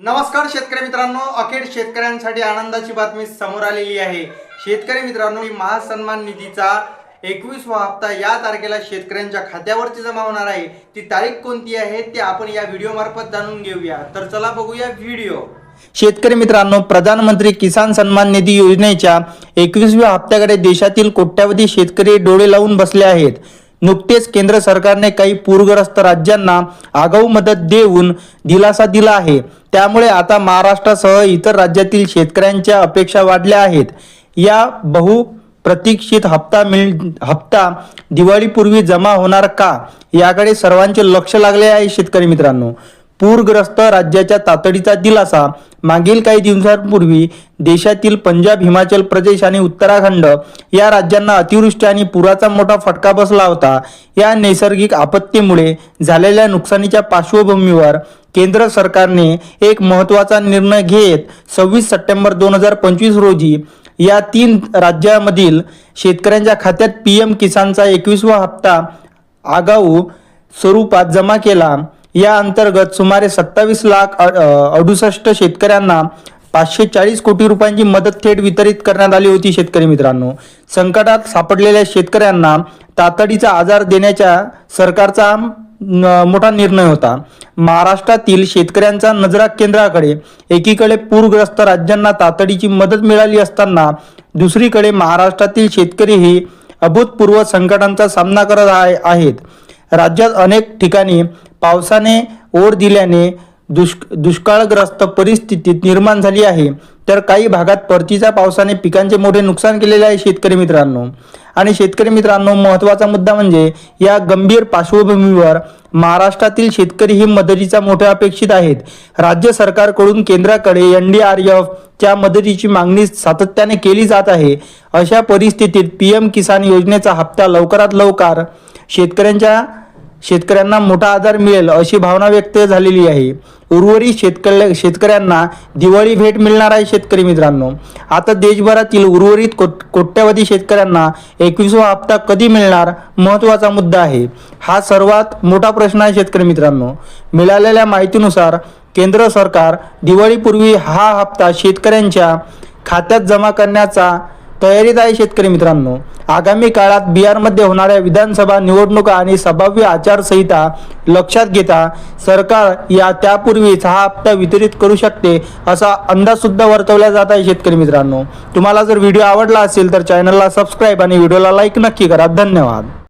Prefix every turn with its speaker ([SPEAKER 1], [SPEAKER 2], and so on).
[SPEAKER 1] नमस्कार शेतकरी मित्रांनो अखेर शेतकऱ्यांसाठी आनंदाची बातमी समोर आलेली आहे. शेतकरी मित्रांनो महासन्मान निधीचा एकवीसवा हप्ता या तारखेला शेतकऱ्यांच्या खात्यावरती जमा होणार आहे. ती तारीख कोणती आहे ते आपण या व्हिडिओ मार्फत जाणून घेऊया. तर चला बघूया व्हिडिओ शेतकरी मित्रांनो प्रधानमंत्री किसान सन्मान निधी योजनेच्या एकवीसव्या हप्त्याकडे देशातील कोट्यावधी शेतकरी डोळे लावून बसले आहेत. नुकतेच केंद्र सरकारने काही पूरग्रस्त राज्यांना आगाऊ मदत देऊन दिलासा दिला आहे. त्यामुळे आता महाराष्ट्रासह इतर राज्यातील शेतकऱ्यांच्या अपेक्षा वाढल्या आहेत. या बहु प्रतीक्षित हप्ता मिळ हप्ता दिवाळीपूर्वी जमा होणार का? याकडे सर्वांचे लक्ष लागले आहे शेतकरी मित्रांनो. पूरग्रस्त राज्याच्या तातडीचा दिलासा. मागील काही दिवसांपूर्वी देशातील पंजाब हिमाचल प्रदेश आणि उत्तराखंड या राज्यांना अतिवृष्टी आणि पुराचा मोठा फटका बसला होता. या नैसर्गिक आपत्तीमुळे झालेल्या नुकसानीच्या पार्श्वभूमीवर केंद्र सरकारने एक महत्त्वाचा निर्णय घेत सव्वीस सप्टेंबर दोन हजार पंचवीस रोजी या तीन राज्यामधील शेतकऱ्यांच्या खात्यात पी एम किसानचा एकवीसवा हप्ता आगाऊ स्वरूपात जमा केला. या अंतर्गत सुमारे सत्तावीस लाख अडुसष्ट शेतकऱ्यांना पाचशे चाळीस कोटी रुपयांची मदत थेट वितरित करण्यात आली होती शेतकरी मित्रांनो. संकटात सापडलेल्या शेतकऱ्यांना तातडीचा आजार देण्याच्या सरकारचा मोठा निर्णय होता. महाराष्ट्रातील शेतकऱ्यांचा नजरा केंद्राकडे एकीकडे पूरग्रस्त राज्यांना तातडीची मदत मिळाली असताना दुसरीकडे महाराष्ट्रातील शेतकरीही अभूतपूर्व संकटांचा सामना करत आहे- आहेत. राज्यात अनेक ठिकाणी पावसाने ओढ दिल्याने दुष्क दुष्काळग्रस्त परिस्थितीत निर्माण झाली आहे. तर काही भागात परतीच्या पावसाने पिकांचे मोठे नुकसान केलेले आहे शेतकरी मित्रांनो. आणि शेतकरी मित्रांनो महत्त्वाचा मुद्दा म्हणजे या गंभीर पार्श्वभूमीवर महाराष्ट्रातील शेतकरी ही मदतीचा मोठ्या अपेक्षित आहेत. राज्य सरकारकडून केंद्राकडे एन डी आर एफ च्या मदतीची मागणी सातत्याने केली जात आहे. अशा परिस्थितीत पी एम किसान योजनेचा हप्ता लवकरात लवकर शेतकऱ्यांच्या शेतकऱ्यांना मोठा आधार मिळेल अशी भावना व्यक्त झालेली आहे. उर्वरित शेतकऱ्या शेतकऱ्यांना दिवाळी भेट मिळणार आहे शेतकरी मित्रांनो. आता देशभरातील उर्वरित कोट कोट्यावधी शेतकऱ्यांना एकवीसवा हप्ता कधी मिळणार महत्त्वाचा मुद्दा आहे. हा सर्वात मोठा प्रश्न आहे शेतकरी मित्रांनो. मिळालेल्या माहितीनुसार केंद्र सरकार दिवाळीपूर्वी हा हप्ता शेतकऱ्यांच्या खात्यात जमा करण्याचा तयारीत आहे शेतकरी मित्रांनो आगामी काळात बिहारमध्ये होणाऱ्या विधानसभा निवडणुका आणि संभाव्य आचारसंहिता लक्षात घेता सरकार या त्यापूर्वीच हा हप्ता वितरित करू शकते असा अंदाज सुद्धा वर्तवला जात आहे शेतकरी मित्रांनो. तुम्हाला जर व्हिडिओ आवडला असेल तर चॅनलला सबस्क्राईब आणि व्हिडिओला लाईक नक्की करा. धन्यवाद.